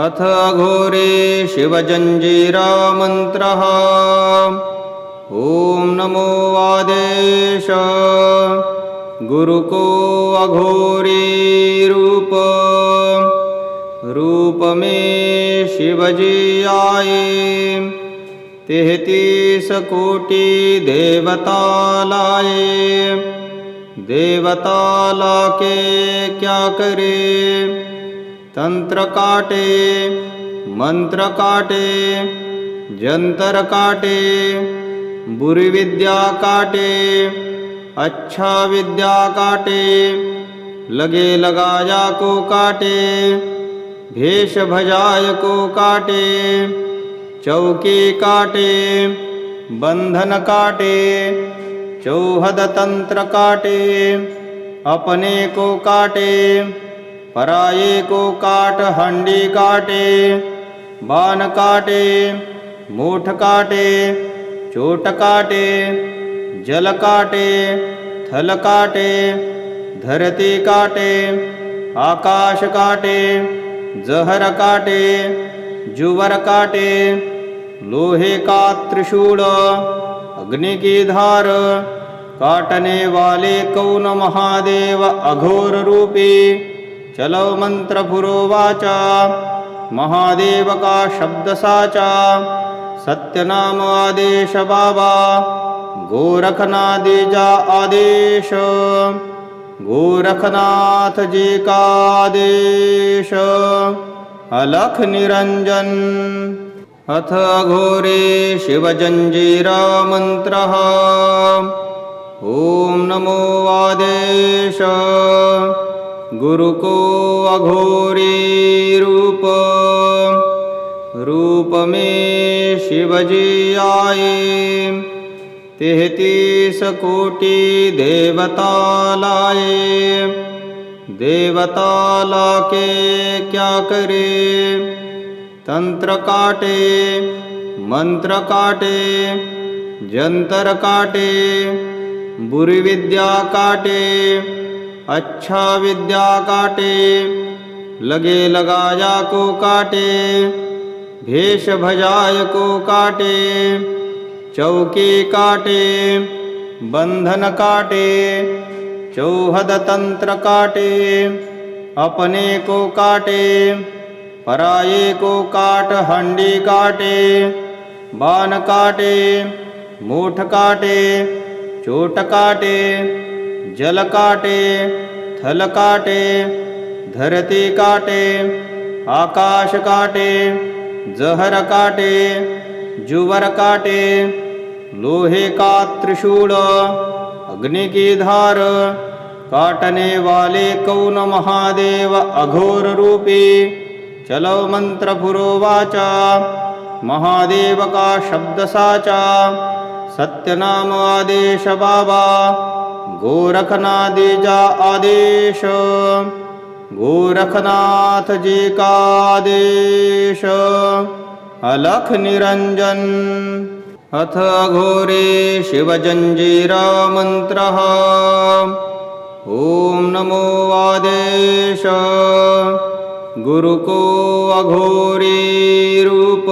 अथ घोरे शिवजञ्जीरामन्त्रः। ॐ नमो आदेश। गुरुको अघोरी रूप। रूप में शिवजी आए तेहतीस कोटि देवता लाए देवता ला के क्या करे? तंत्र काटे मंत्र काटे जंतर काटे बुरी विद्या काटे अच्छा विद्या काटे लगे लगाया को काटे भेष भजाय को काटे चौकी काटे बंधन काटे चौहद तंत्र काटे अपने को काटे पराये को काट, हंडी काटे, बाण काटे, मूठ काटे, चोट काटे, जल काटे, थल काटे, धरती काटे, आकाश काटे, जहर काटे, जुवर काटे, लोहे का त्रिशूल, अग्नि की धार, काटने वाले कौन महादेव, अघोर रूपी चलो मंत्र पुरोवाचा महादेव का शब्द साचा सत्य नाम आदेश बाबा। गोरखनादि जा आदेश। गोरखनाथ जी का आदेश अलख निरंजन। अथ घोरे शिवजञ्जीरा मन्त्रः ॐ नमो आदेश। गुरुको अघोरी रूप। रूप में शिवजी आए। तेहतीस कोटि देवता लाए। देवता लाके क्या करे? तंत्र काटे, मंत्र काटे, जंतर काटे, बुरी विद्या काटे। अच्छा विद्या काटे, लगे लगाया को काटे, भेष भजाय को काटे, चौकी काटे, बंधन काटे, चौहद तंत्र काटे, अपने को काटे, पराये को काट, हंडी काटे बान काटे, मूठ काटे, चोट काटे जल काटे थल काटे धरती काटे आकाश काटे जहर काटे जुवर काटे लोहे का त्रिशूल अग्नि की धार काटने वाले कौन महादेव अघोर रूपी चलो मंत्र पुरोवाचा महादेव का शब्द साचा सत्य नाम आदेश बाबा गोरखनादि जा आदेश। गोरखनाथ जी का आदेश अलख निरंजन। अथ घोरे शिवजञ्जीरा मन्त्रः ॐ नमो आदेश। गुरुको अघोरी रूप।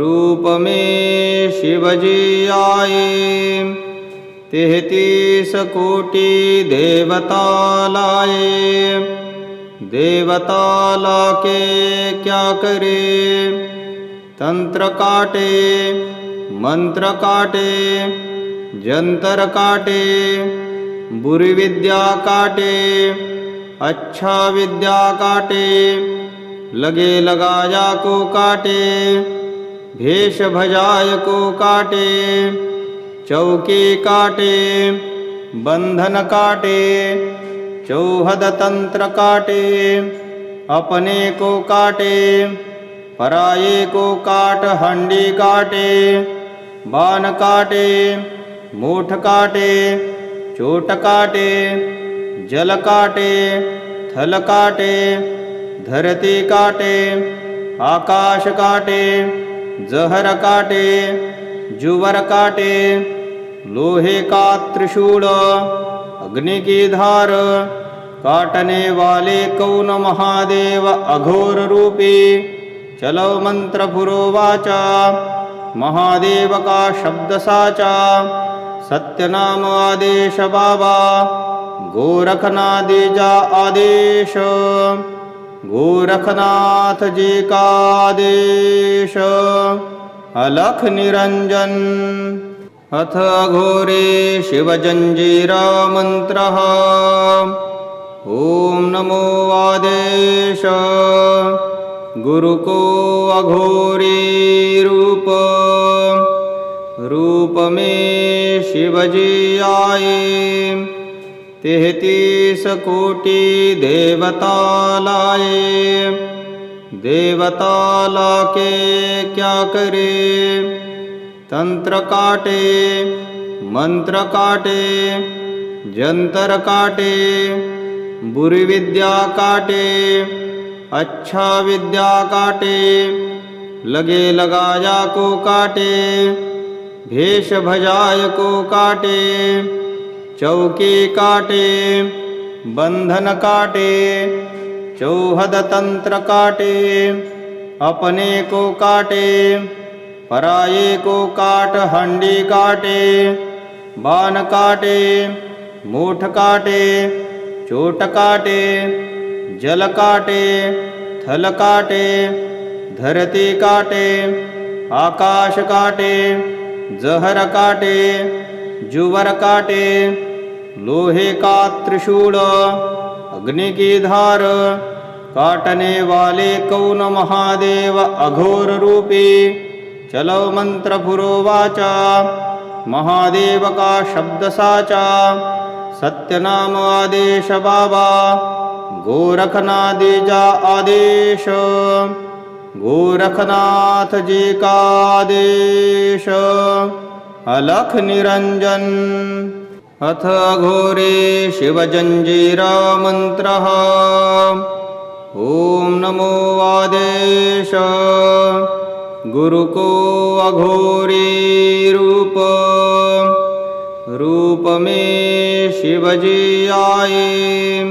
रूप में शिवजी आए तेहतीस कोटि देवता लाए। देवता लाके क्या करे? तंत्र काटे, मंत्र काटे, जंतर काटे, बुरी विद्या काटे अच्छा विद्या काटे, लगे लगाया को काटे, भेष भजाय को काटे। चौकी काटे, बंधन काटे, चौहद तंत्र काटे, अपने को काटे, पराये को काट, हंडी काटे, बाण काटे, मूठ काटे, चोट काटे, जल काटे, थल काटे, धरती काटे, आकाश काटे, जहर काटे, जुवर काटे लोहे का त्रिशूल अग्नि की धार काटने वाले कौन महादेव अघोर रूपी चलो मंत्र पुरोवाचा महादेव का शब्द साचा सत्यनाम आदेश बाबा गोरखनादेजा आदेश गोरखनाथ जी का आदेश अलख निरंजन। अथ घोरे शिवजञ्जीरा मन्त्रः ॐ नमो आदेश। गुरु को अघोरी रूप। रूप में शिवजी आए तेहतीस कोटि देवता लाए देवता लाके क्या करे? तंत्र काटे मंत्र काटे जंतर काटे बुरी विद्या काटे अच्छा विद्या काटे लगे लगाया को काटे भेष भजाय को काटे चौकी काटे बंधन काटे चौहद तंत्र काटे अपने को काटे पराये को काट, हंडी काटे बान काटे, मूठ काटे, चोट काटे, जल काटे, थल काटे, धरती काटे, आकाश काटे, जहर काटे, जुवर काटे, लोहे का त्रिशूल, अग्नि की धार, काटने वाले कौन महादेव, अघोर रूपी चलो मंत्र पुरोवाचा महादेव का शब्द साचा। सत्यनाम आदेश बाबा। गोरखनादेजा आदेश। गोरखनाथ जी का आदेश। अलख निरंजन। अथ घोरे शिवजञ्जीरमन्त्रः ॐ नमो आदेश। गुरु को अघोरी रूप। रूप में शिवजी आए।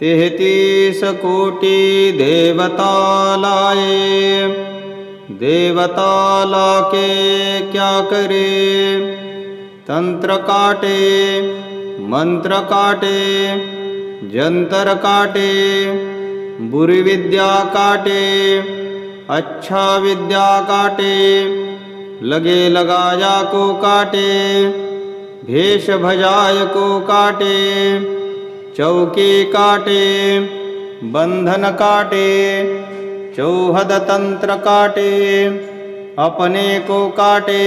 तेहतीस कोटि देवता लाए। देवता लाके क्या करे? तंत्र काटे, मंत्र काटे, जंतर काटे, बुरी विद्या काटे। अच्छा विद्या काटे, लगे लगाया को काटे, भेष भजाय को काटे, चौकी काटे, बंधन काटे, चौहद तंत्र काटे, अपने को काटे,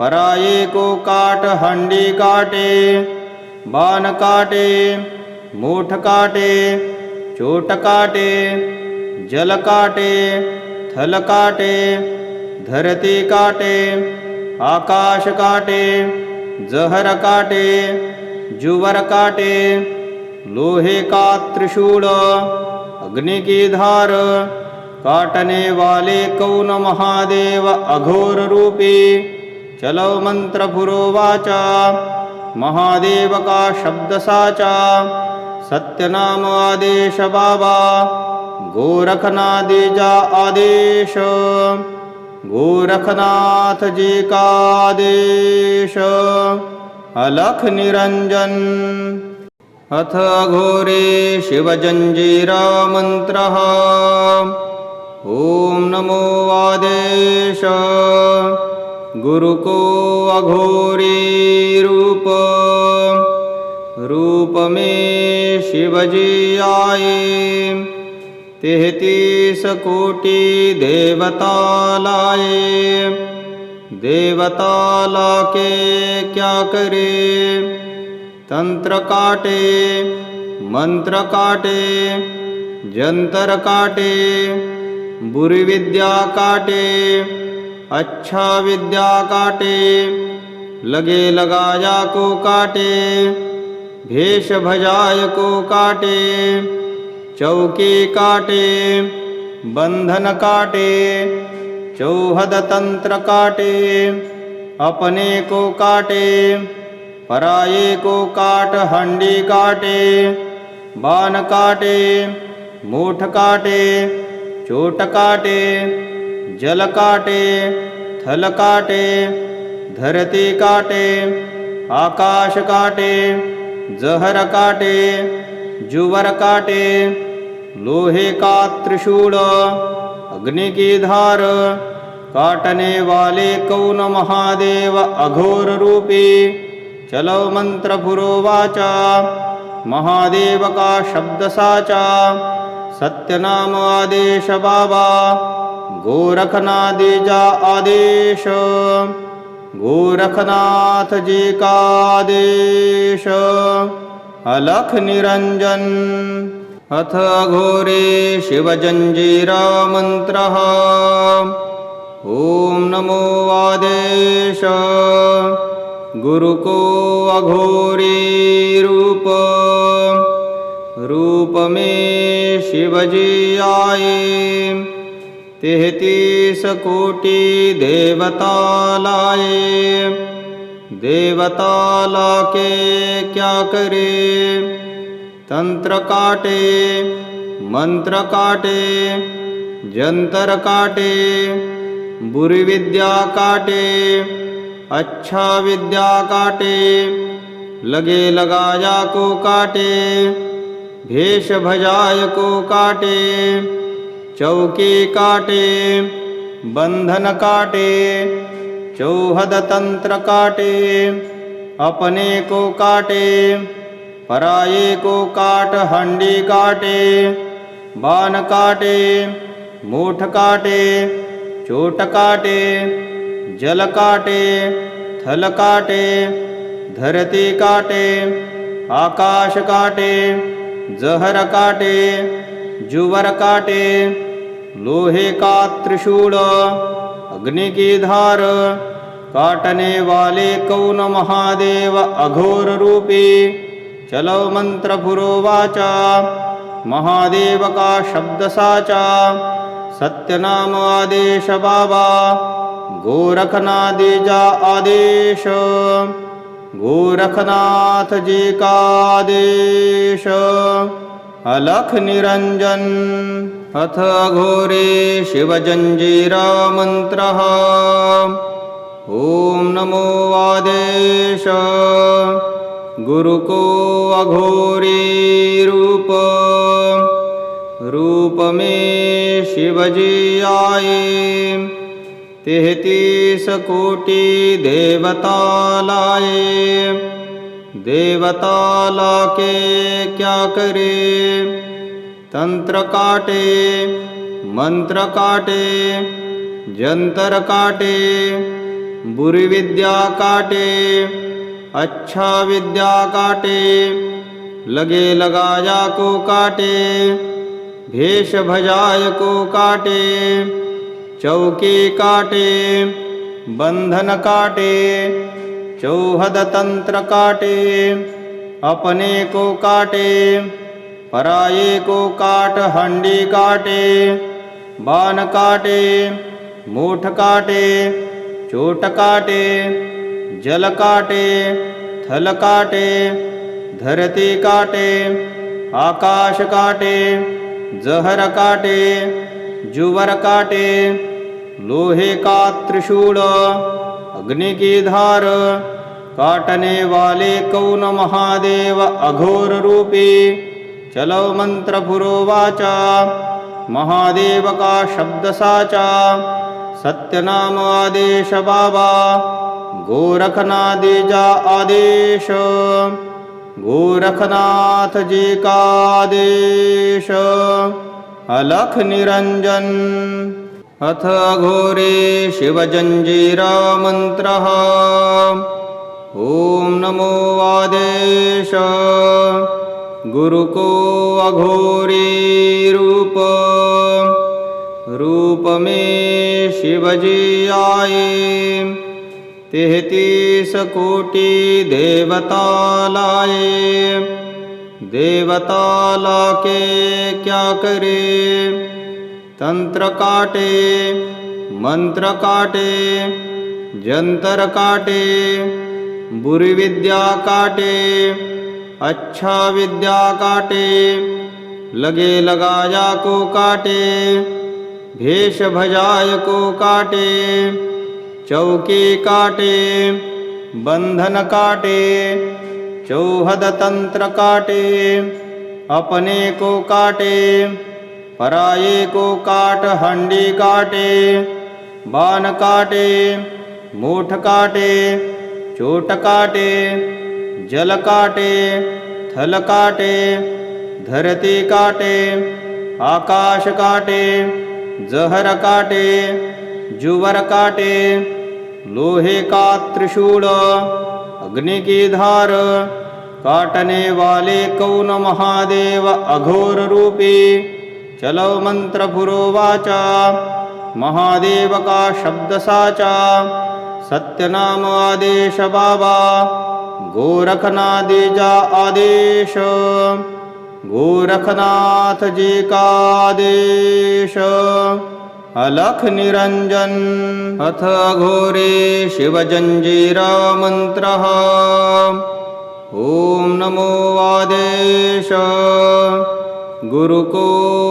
पराये को काट, हंडी काटे बान काटे, मूठ काटे, चोट काटे जल काटे, थल काटे, धरती काटे, आकाश काटे, जहर काटे, जुवर काटे, लोहे का त्रिशूल, अग्नि की धार, काटने वाले कौन महादेव, अघोर रूपी, चलो मंत्र पुरोवाचा, महादेव का शब्द साचा, सत्यनाम आदेश बाबा गोरखनादी जा आदेश। गोरखनाथ जी का आदेश अलख निरंजन। अथ घोरे शिवजञ्जीरा मन्त्रः ॐ नमो आदेश। गुरु को अघोरी रूप। रूप में शिवजी आए तेहतीस कोटि देवता लाए। देवता लाके क्या करे? तंत्र काटे, मंत्र काटे, जंतर काटे बुरी विद्या काटे अच्छा विद्या काटे, लगे लगाया को काटे, भेष भजाय को काटे। चौकी काटे, बंधन काटे, चौहद तंत्र काटे, अपने को काटे, पराये को काट, हंडी काटे, बाण काटे, मूठ काटे, चोट काटे, जल काटे, थल काटे, धरती काटे, आकाश काटे, जहर काटे, जुवर काटे लोहे का त्रिशूल, अग्नि की धार, काटने वाले कौन महादेव अघोर रूपी? चलो मंत्र पुरोवाचा, महादेव का शब्द साचा। सत्यनाम आदेश बाबा, गोरखनादी जा आदेश। गोरखनाथ जी का आदेश, अलख निरंजन। अथ घोरे शिवजञ्जीरा मन्त्रः ॐ नमो आदेश। गुरु को अघोरी रूप। रूप में शिवजी आए तेहतीस कोटि देवता लाए देवता लाके क्या करे? तंत्र काटे मंत्र काटे जंतर काटे बुरी विद्या काटे अच्छा विद्या काटे लगे लगाया को काटे भेष भजाय को काटे चौकी काटे बंधन काटे चौहद तंत्र काटे अपने को काटे पराये को काट, हंडी काटे, बाण काटे, मूठ काटे, चोट काटे, जल काटे, थल काटे, धरती काटे, आकाश काटे, जहर काटे, जुवर काटे, लोहे का त्रिशूल, अग्नि की धार, काटने वाले कौन महादेव, अघोर रूपी चलो मंत्र पुरोवाचा महादेव का शब्द साचा। सत्यनाम आदेश बाबा। गोरखनादी जा आदेश। गोरखनाथ जी का आदेश। अलख निरंजन। अथ घोरे शिवजञ्जीरा मन्त्रः ॐ नमो आदेश। गुरु को अघोरी रूप रूप में शिवजी आए। तेहतीस कोटि देवता लाए। देवता लाके क्या करे? तंत्र काटे, मंत्र काटे, जंतर काटे, बुरी विद्या काटे। अच्छा विद्या काटे, लगे लगाया को काटे, भेष भजाय को काटे, चौकी काटे, बंधन काटे, चौहद तंत्र काटे, अपने को काटे, पराये को काट, हंडी काटे, बाण काटे, मूठ काटे, चोट काटे जल काटे थल काटे धरती काटे आकाश काटे जहर काटे जुवर काटे लोहे का त्रिशूल अग्नि की धार काटने वाले कौन महादेव अघोर रूपी चलो मंत्र पुरोवाचा महादेव का शब्द साचा सत्यनाम आदेश बाबा गोरखनादी जा आदेश। गोरखनाथ जी का आदेश अलख निरंजन। अथ घोरे शिवजञ्जीरा मंत्र ॐ नमो आदेश। गुरु को अघोरी रूप। रूप में शिवजी आए तेहतीस कोटि देवता लाए। देवता लाके क्या करे? तंत्र काटे, मंत्र काटे, जंतर काटे बुरी विद्या काटे अच्छा विद्या काटे, लगे लगाया को काटे, भेष भजाय को काटे चौकी काटे, बंधन काटे, चौहद तंत्र काटे, अपने को काटे, पराये को काट, हंडी काटे, बाण काटे, मूठ काटे, चोट काटे, जल काटे, थल काटे, धरती काटे, आकाश काटे, जहर काटे, जुवर काटे लोहे का त्रिशूल अग्नि की धार काटने वाले कौन महादेव अघोर रूपी चलो मंत्र पुरोवाचा महादेव का शब्द साचा सत्यनाम आदेश बाबा गोरखनादेजा आदेश गोरखनाथ जी का आदेश। अलख निरंजन। अथ घोरे शिवजंजीरा मंत्र ॐ नमो आदेश। गुरु को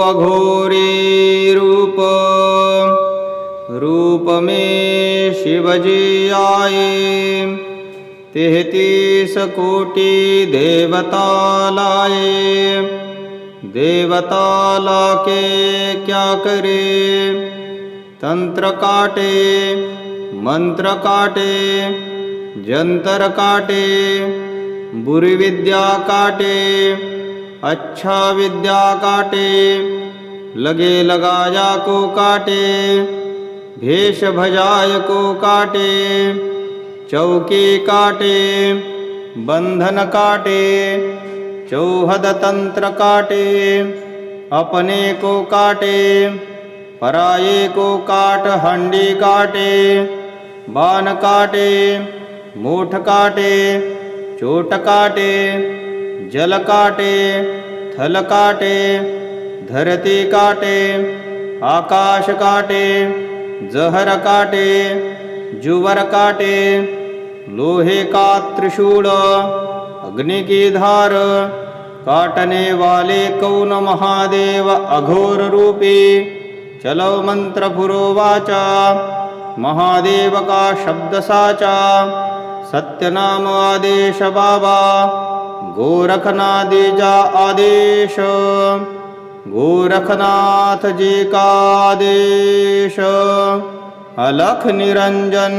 अघोरी रूप। रूप में शिवजी आए तेहतीस कोटि देवता लाके क्या करे? तंत्र काटे, मंत्र काटे, जंतर काटे, बुरी विद्या काटे अच्छा विद्या काटे, लगे लगाया को काटे, भेष भजाय को काटे, चौकी काटे, बंधन काटे चौहद तंत्र काटे अपने को काटे पराये को काट हंडी काटे बान काटे, मूठ काटे, चोट काटे, जल काटे, थल काटे, धरती काटे, आकाश काटे, जहर काटे, जुवर काटे, लोहे का त्रिशूल, अग्नि की धार काटने वाले कौन महादेव अघोर रूपी? चलो मंत्र पुरोवाचा महादेव का शब्द साचा। सत्यनाम आदेश बाबा। गोरखनादेजा आदेश। गोरखनाथ जी का आदेश। अलख निरंजन।